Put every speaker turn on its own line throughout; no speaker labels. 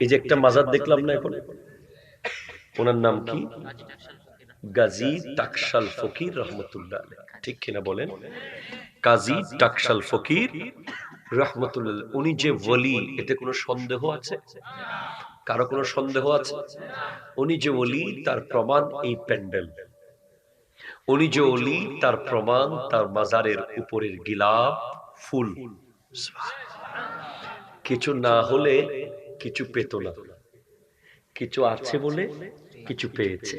এই যে একটা মাজার দেখলাম না এখন? ওনার নাম কি? গাজী টাকশাল ফকির রহমতুল্লাহ ঠিক কিনা বলেন? কাজী টাকশাল ফকির রহমতুল্লাহ উনি যে ওলি এতে কোনো সন্দেহ আছে? কারও কোনো সন্দেহ আছে? উনি যে ওলি তার প্রমাণ এই প্যান্ডেল। উনি যে ওলি তার প্রমাণ তার মাজারের উপরের গিলাপ ফুল। কিছু না হলে কিছু পেত না। কিছু আছে বলে কিছু পেয়েছে।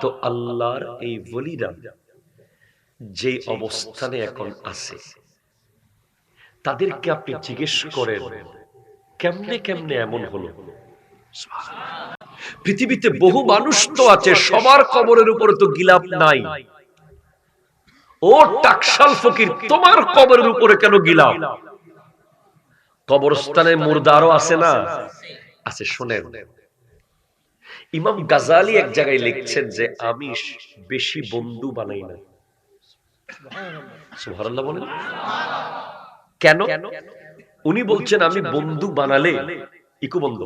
তো আল্লাহর এই বলিরা যে অবস্থানে এখন আছে তাদেরকে আপনি জিজ্ঞেস করেন কেমনে কেমনে এমন হলো? পৃথিবীতে বহু মানুষ তো আছে সবার কবরের উপরে তো গিলাপ নাই। ও টাকশাল ফকির তোমার কবরের উপরে কেন গিলাপ? কবরস্থানে মুর্দারও আছে না? আছে, শোনেন। ইমাম গাজালি এক জায়গায় লিখছেন যে আমি বেশি বন্ধু বানাই না। সুবহানাল্লাহ বলেন। কেন? উনি বলছেন, আমি বন্ধু বানালে ইকু বন্ধ।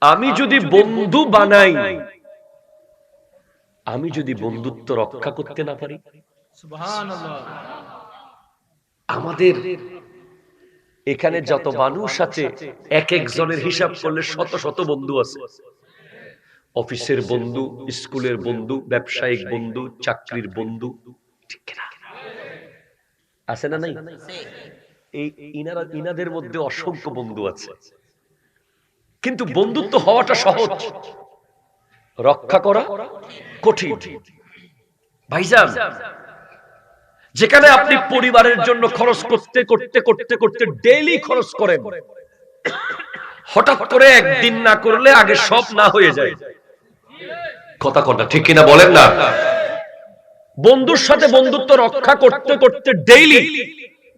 আমি যদি বন্ধু বানাই, আমি যদি বন্ধুত্ব রক্ষা করতে না পারি? আমাদের এখানে যত মানুষ আছে এক একজনের হিসাব করলে শত শত বন্ধু আছে। অফিসের বন্ধু স্কুলের বন্ধু ব্যবসায়িক বন্ধু চাকরির বন্ধু ঠিক? আছে না নাই? এই ইনারা ইনাদের মধ্যে অসংখ্য বন্ধু আছে। কিন্তু বন্ধুত্ব হওয়াটা সহজ। রক্ষা করা কঠিন। ভাইজান। যেখানে আপনি পরিবারের জন্য খরচ করতে করতে করতে করতে ডেইলি খরচ করেন। হঠাৎ করে একদিন না করলে আগে সব না হয়ে যায়। কথা কথা ঠিক কিনা বলেন না? বন্ধুর সাথে বন্ধুত্ব রক্ষা করতে করতে ডেইলি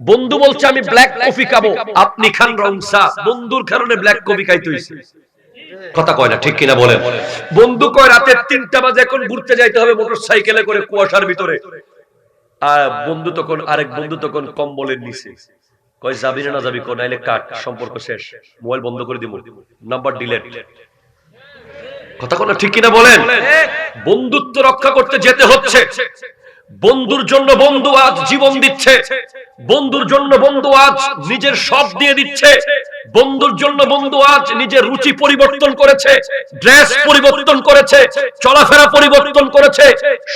বন্ধু বলছে, আমি ব্ল্যাক কফি খাব। আপনি খান রংসা বন্ধুর কারণে ব্ল্যাক কফি খাইতে হইছে। কথা কয় না, ঠিক কিনা বলেন? বন্ধু কয়, রাতের তিনটা বাজে এখন ঘুরতে যাইতে হবে মোটর সাইকেলে করে কুয়াশার ভিতরে। আর বন্ধু তখন আরেক বন্ধু তখন কম্বলের নিচে। কয় যাবি না না যাবি? কোন নাইলে কাট সম্পর্ক শেষ। মোবাইল বন্ধ করে দিব নাম্বার ডিলেট। কথা কোনো ঠিক কিনা বলেন? বন্ধুত্ব রক্ষা করতে যেতে হচ্ছে। বন্ধুর জন্য বন্ধু আজ জীবন দিচ্ছে। বন্ধুর জন্য বন্ধু আজ নিজের সব দিয়ে দিচ্ছে। বন্ধুর জন্য বন্ধু আজ নিজের রুচি পরিবর্তন করেছে, ড্রেস পরিবর্তন করেছে, চলাফেরা পরিবর্তন করেছে।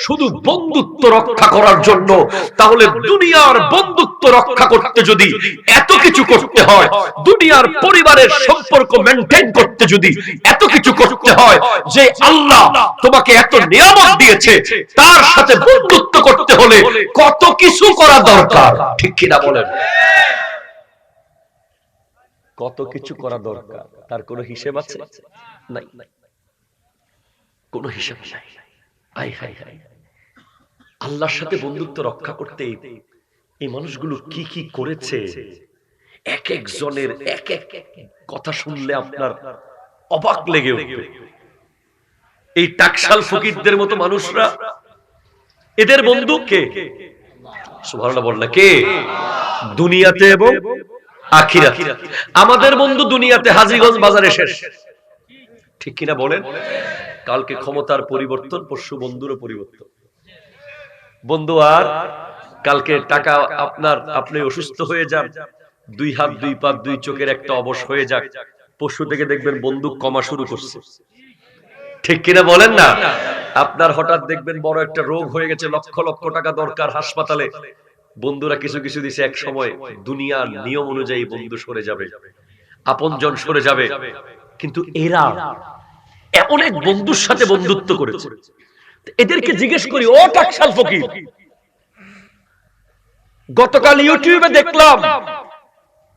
শুধু বন্ধুত্ব রক্ষা করার জন্য, তাহলে দুনিয়ার বন্ধুত্ব রক্ষা করতে যদি এত কিছু করতে হয়, দুনিয়ার পরিবারের সম্পর্ক মেনটেন করতে যদি এত কিছু করতে হয়, যে আল্লাহ তোমাকে এত নিয়ামত দিয়েছে, তার সাথে বন্ধুত্ব করতে হলে কত কিছু করা দরকার। ঠিক কিনা বলেন? কত কিছু করা দরকার, তার কোনো হিসেব আছে? নাই। কোনো হিসেব নাই। আল্লাহর সাথে বন্ধুত্ব রক্ষা করতে এই- এই মানুষগুলো কি কি করেছে? এক এক জনের এক এক কথা শুনলে আপনার অবাক লেগে উঠবে। এই টাকশাল ফকিরদের মতো মানুষরা এদের বন্ধু কে? কে? দুনিয়াতে এবং আমাদের বন্ধু দুনিয়াতে হাজীগঞ্জ বাজারে শেষ। ঠিক কিনা বলেন? কালকে ক্ষমতার পরিবর্তন, পরশু বন্ধুরও পরিবর্তন। বন্ধু আর, কালকে টাকা আপনার, আপনি অসুস্থ হয়ে যান। দুই হাত, দুই পা, দুই চোখের একটা অবশ হয়ে যাক। পশু থেকে দেখবেন বন্দুক কমা শুরু করছে। ঠিক কিনা বলেন না? আপনার হঠাৎ দেখবেন বড় একটা রোগ হয়ে গেছে, লক্ষ লক্ষ টাকা দরকার হাসপাতালে। বন্ধুরা কিছু কিছু দিছে এক সময়, দুনিয়ার নিয়ম অনুযায়ী বন্ধু সরে যাবে, আপনজন সরে যাবে। কিন্তু এরা অনেক বন্ধুর সাথে বন্ধুত্ব করেছে। এদেরকে জিজ্ঞেস করি, ও টাকশাল ফকির, গতকাল ইউটিউবে দেখলাম,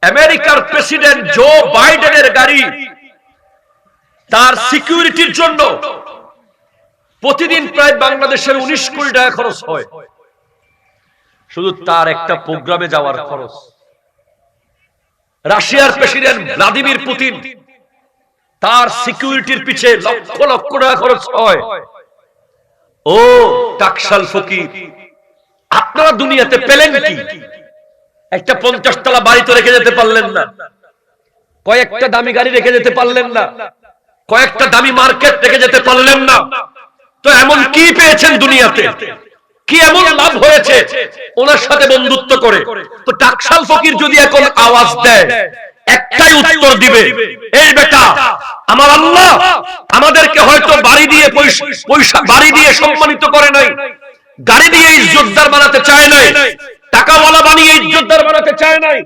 আমেরিকার প্রেসিডেন্ট জো বাইডেনের গাড়ি তার সিকিউরিটির জন্য প্রতিদিন প্রায় বাংলাদেশের উনিশ কোটি টাকা খরচ হয়। শুধু তার একটা প্রোগ্রামে যাওয়ার খরচ। রাশিয়ার প্রেসিডেন্ট ভ্লাদিমির পুতিন তার সিকিউরিটির পিছে লক্ষ লক্ষ টাকা খরচ হয়। ও টাকশাল ফকির, আপনারা দুনিয়াতে পেলেন কি? একটা পঞ্চাশ তলা বাড়ি তো রেখে যেতে পারলেন না। কয়েকটা দামি গাড়ি রেখে যেতে পারলেন না। কয়েকটা দামি মার্কেট রেখে যেতে পারলেন না। তো এমন কি পেয়েছেন দুনিয়াতে? কি এমন লাভ হয়েছে ওনার সাথে বন্ধুত্ব করে? তো টাকশাল ফকির যদি এখন আওয়াজ দেয়, একটাই উত্তর দিবে, এই বেটা, আমার আল্লাহ আমাদেরকে হয়তো বাড়ি দিয়ে পয়সা, বাড়ি দিয়ে সম্মানিত করে নাই, গাড়ি দিয়ে ইজ্জতদার বানাতে চায় নাই, টাকাওয়ালা বানিয়ে ইজ্জতদার বানাতে চায় নাই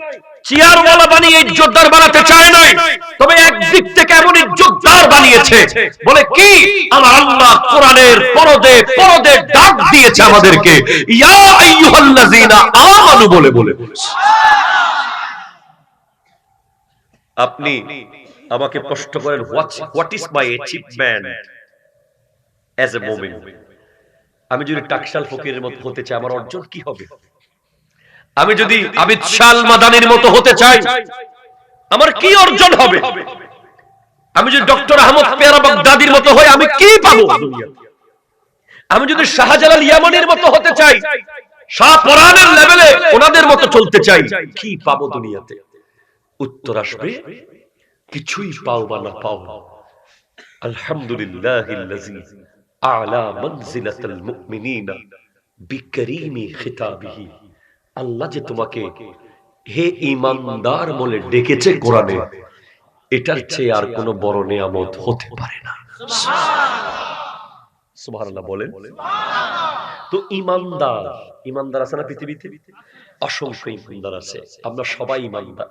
চেয়ারওয়ালা বানিয়ে ইজ্জতদার বানাতে চায় নাই। তবে একদিক থেকে এমন ইজ্জতদার বানিয়েছে। বলে কি? আমার আল্লাহ কোরআনের পরদে পরদে ডাক দিয়েছে আমাদেরকে। ইয়া আইয়ুহাল্লাযীনা আমানু বলে বলে আপনি আমাকে প্রশ্ন করেন। What is my achievement as a মুমিন? আমি যদি টাকশাল ফকিরের মতো হতে চাই, আমার অর্জন কি হবে? আমি যদি আবিদ শাল মাদানির মতো হতে চাই আমার কি অর্জন হবে? আমি যদি ডক্টর আহমদ পেয়ারা বাগদাদির মতো হই আমি কি পাবো? আমি যদি শাহজালাল ইয়ামানির মতো হতে চাই শাহ লেভেলে ওনাদের মতো চলতে চাই কি পাবো দুনিয়াতে? উত্তর আসবে কিছুই পাও বা না পাও। আলহামদুলিল্লাহিল্লাযী আ'লা মানজিলাতাল মুমিনিনা বিকরিমি খিতাবিহি। আল্লাহ যে তোমাকে হে ইমানদার বলে ডেকেছে কোরআনে এটার চেয়ে আর কোনো বড় নিয়ামত হতে পারে না। সুবহানাল্লাহ বলেন। তো ঈমানদার ঈমানদার আছে না পৃথিবীতে? অসংখ্য ঈমানদার আছে। আমরা সবাই ঈমানদার